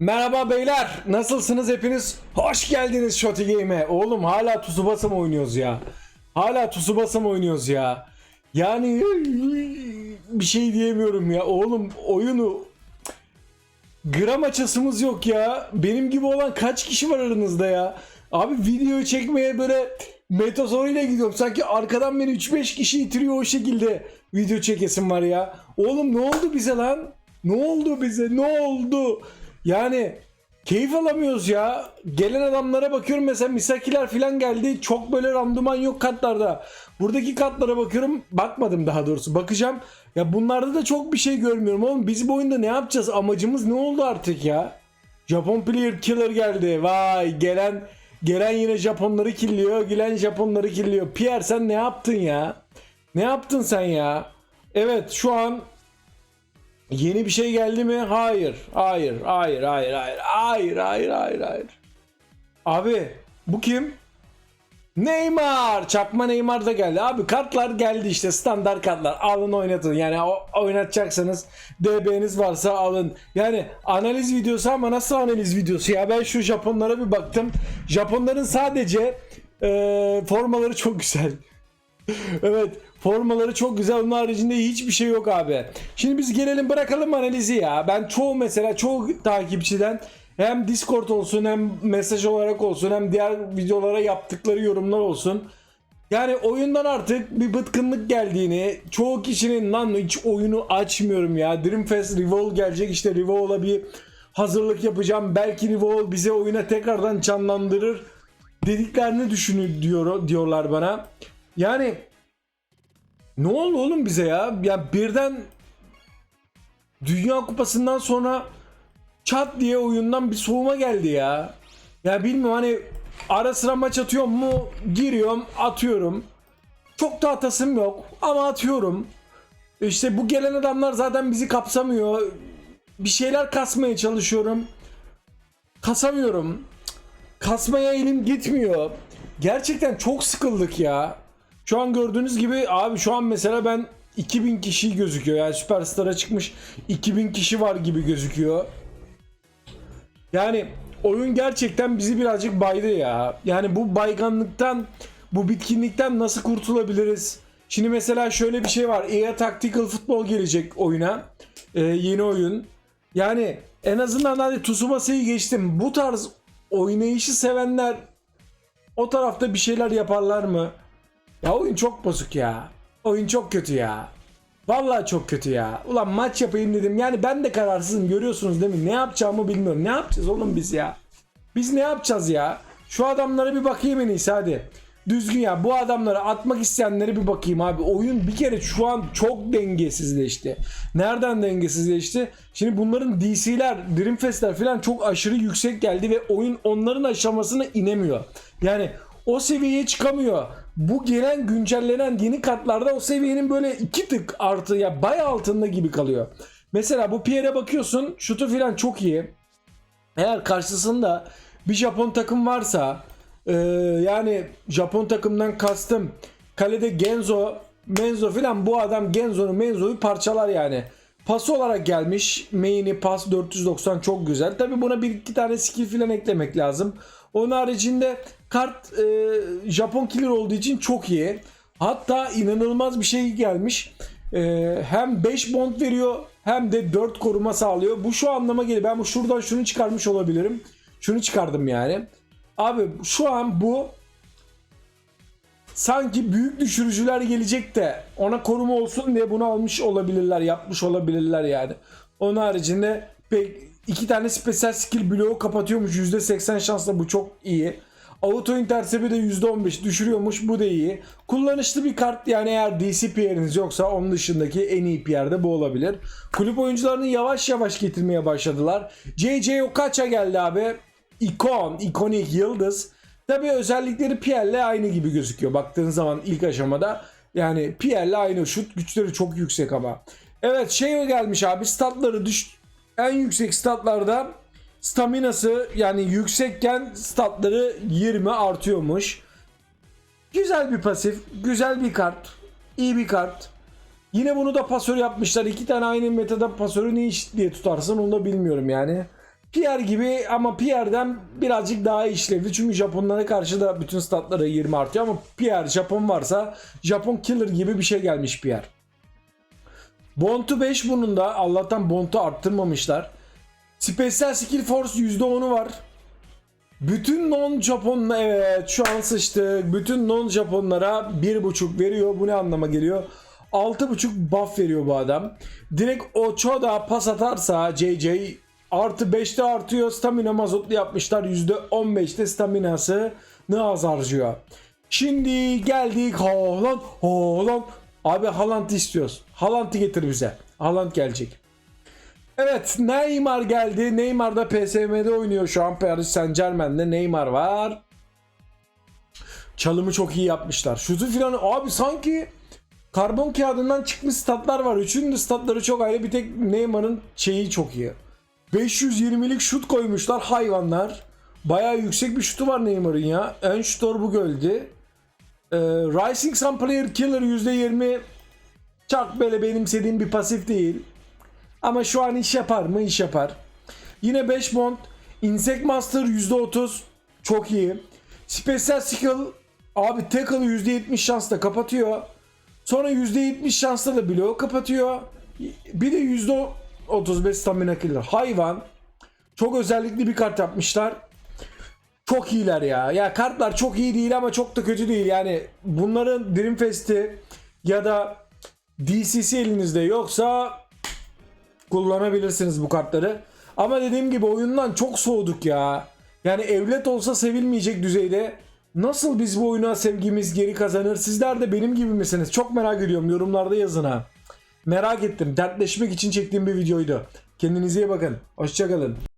Merhaba beyler. Nasılsınız hepiniz? Hoş geldiniz Shotty Game'e. Oğlum hala Tsubasa mı oynuyoruz ya? Hala Tsubasa mı oynuyoruz ya? Yani bir şey diyemiyorum ya. Oğlum oyunu gram açasımız yok ya. Benim gibi olan kaç kişi var aranızda ya? Abi video çekmeye böyle metazoruyla gidiyorum. Sanki arkadan beni 3-5 kişi itiriyor o şekilde video çekesim var ya. Oğlum ne oldu bize lan? Ne oldu bize? Ne oldu? Yani keyif alamıyoruz ya. Gelen adamlara bakıyorum mesela misakiler falan geldi. Çok böyle randıman yok katlarda. Buradaki katlara bakıyorum. Bakmadım daha doğrusu. Bakacağım. Ya bunlarda da çok bir şey görmüyorum oğlum. Biz bu oyunda ne yapacağız? Amacımız ne oldu artık ya? Japon player killer geldi. Vay gelen gelen yine Japonları killiyor. Gelen Japonları killiyor. Pierre sen ne yaptın ya? Ne yaptın sen ya? Evet şu an Yeni bir şey geldi mi? Hayır. Hayır. Hayır. Hayır. Hayır. Hayır. Hayır. Hayır. Hayır. Abi bu kim? Neymar. Çakma Neymar da geldi. Abi kartlar geldi işte standart kartlar. Alın oynatın. Yani o, oynatacaksanız DB'niz varsa alın. Yani analiz videosu ama nasıl analiz videosu ya? Ben şu Japonlara bir baktım. Japonların sadece eee, formaları çok güzel. evet formaları çok güzel. Onun haricinde hiçbir şey yok abi. Şimdi biz gelelim bırakalım analizi ya. Ben çoğu mesela çoğu takipçiden hem Discord olsun hem mesaj olarak olsun hem diğer videolara yaptıkları yorumlar olsun. Yani oyundan artık bir bıtkınlık geldiğini, çoğu kişinin lan hiç oyunu açmıyorum ya. Dreamfest Revolve gelecek işte Revolve'a bir hazırlık yapacağım. Belki Revolve bize oyuna tekrardan canlandırır dediklerini düşünüyor diyor, diyorlar bana. Yani ne oldu oğlum bize ya? Ya birden Dünya Kupası'ndan sonra çat diye oyundan bir soğuma geldi ya. Ya bilmiyorum hani ara sıra maç atıyorum mu giriyorum atıyorum. Çok da atasım yok ama atıyorum. İşte bu gelen adamlar zaten bizi kapsamıyor. Bir şeyler kasmaya çalışıyorum. Kasamıyorum. Kasmaya elim gitmiyor. Gerçekten çok sıkıldık ya. Şu an gördüğünüz gibi abi şu an mesela ben 2000 kişi gözüküyor. Yani Superstar'a çıkmış 2000 kişi var gibi gözüküyor. Yani oyun gerçekten bizi birazcık baydı ya. Yani bu bayganlıktan, bu bitkinlikten nasıl kurtulabiliriz? Şimdi mesela şöyle bir şey var. EA Tactical Football gelecek oyuna. Ee, yeni oyun. Yani en azından hadi Tsubasa'yı geçtim. Bu tarz oynayışı sevenler o tarafta bir şeyler yaparlar mı? Ya oyun çok bozuk ya. Oyun çok kötü ya. Vallahi çok kötü ya. Ulan maç yapayım dedim. Yani ben de kararsızım görüyorsunuz değil mi? Ne yapacağımı bilmiyorum. Ne yapacağız oğlum biz ya? Biz ne yapacağız ya? Şu adamlara bir bakayım en iyisi hadi. Düzgün ya bu adamlara atmak isteyenlere bir bakayım abi. Oyun bir kere şu an çok dengesizleşti. Nereden dengesizleşti? Şimdi bunların DC'ler, Dreamfest'ler falan çok aşırı yüksek geldi ve oyun onların aşamasına inemiyor. Yani o seviyeye çıkamıyor. Bu gelen güncellenen yeni kartlarda o seviyenin böyle iki tık artı ya bay altında gibi kalıyor. Mesela bu Pierre'e bakıyorsun şutu falan çok iyi. Eğer karşısında bir Japon takım varsa e, yani Japon takımdan kastım kalede Genzo, Menzo falan bu adam Genzo'nu Menzo'yu parçalar yani. Pas olarak gelmiş. Main'i pas 490 çok güzel. Tabi buna bir iki tane skill falan eklemek lazım. Onun haricinde kart e, Japon killer olduğu için çok iyi. Hatta inanılmaz bir şey gelmiş. E, hem 5 bond veriyor hem de 4 koruma sağlıyor. Bu şu anlama geliyor. Ben bu şuradan şunu çıkarmış olabilirim. Şunu çıkardım yani. Abi şu an bu sanki büyük düşürücüler gelecek de ona koruma olsun diye bunu almış olabilirler, yapmış olabilirler yani. Onun haricinde pek iki tane spesiyel skill bloğu kapatıyormuş %80 şansla bu çok iyi. Auto intercept'i de %15 düşürüyormuş bu da iyi. Kullanışlı bir kart yani eğer DC PR'iniz yoksa onun dışındaki en iyi PR bu olabilir. Kulüp oyuncularını yavaş yavaş getirmeye başladılar. JJ Okacha geldi abi. İkon, ikonik yıldız. Tabi özellikleri Pierre'le aynı gibi gözüküyor. Baktığın zaman ilk aşamada yani Pierre'le aynı. Şut güçleri çok yüksek ama. Evet şey gelmiş abi statları düş en yüksek statlarda staminası yani yüksekken statları 20 artıyormuş. Güzel bir pasif, güzel bir kart, iyi bir kart. Yine bunu da pasör yapmışlar. İki tane aynı metada pasörü ne iş diye tutarsın onu da bilmiyorum yani. Pierre gibi ama Pierre'den birazcık daha işlevli. Çünkü Japonlara karşı da bütün statları 20 artıyor ama Pierre Japon varsa Japon killer gibi bir şey gelmiş Pierre. Bontu 5 bunun da Allah'tan Bontu arttırmamışlar. Special Skill Force %10'u var. Bütün non Japonla evet şu an sıçtık. Bütün non Japonlara 1.5 veriyor. Bu ne anlama geliyor? 6.5 buff veriyor bu adam. Direkt Ochoa pas atarsa JJ artı 5'te artıyor. Stamina mazotlu yapmışlar. %15'te staminası ne az harcıyor. Şimdi geldik Haaland. Haaland. Abi Haaland istiyoruz. Haaland'ı getir bize. Haaland gelecek. Evet Neymar geldi. Neymar da PSM'de oynuyor şu an Paris Saint Germain'de Neymar var. Çalımı çok iyi yapmışlar. Şutu filan abi sanki karbon kağıdından çıkmış statlar var. Üçünün de statları çok ayrı. Bir tek Neymar'ın şeyi çok iyi. 520'lik şut koymuşlar hayvanlar. Bayağı yüksek bir şutu var Neymar'ın ya. En şutör bu göldü. Ee, Rising Sun Player Killer %20 çok böyle benimsediğim bir pasif değil. Ama şu an iş yapar mı? İş yapar. Yine 5 bond. Insect Master %30. Çok iyi. Special Skill abi tackle'ı %70 şansla kapatıyor. Sonra %70 şansla da bloğu kapatıyor. Bir de %35 stamina killer. Hayvan. Çok özellikli bir kart yapmışlar. Çok iyiler ya. Ya kartlar çok iyi değil ama çok da kötü değil. Yani bunların Dreamfest'i ya da DCC elinizde yoksa kullanabilirsiniz bu kartları. Ama dediğim gibi oyundan çok soğuduk ya. Yani evlet olsa sevilmeyecek düzeyde. Nasıl biz bu oyuna sevgimiz geri kazanır? Sizler de benim gibi misiniz? Çok merak ediyorum. Yorumlarda yazın ha. Merak ettim. Dertleşmek için çektiğim bir videoydu. Kendinize iyi bakın. Hoşçakalın.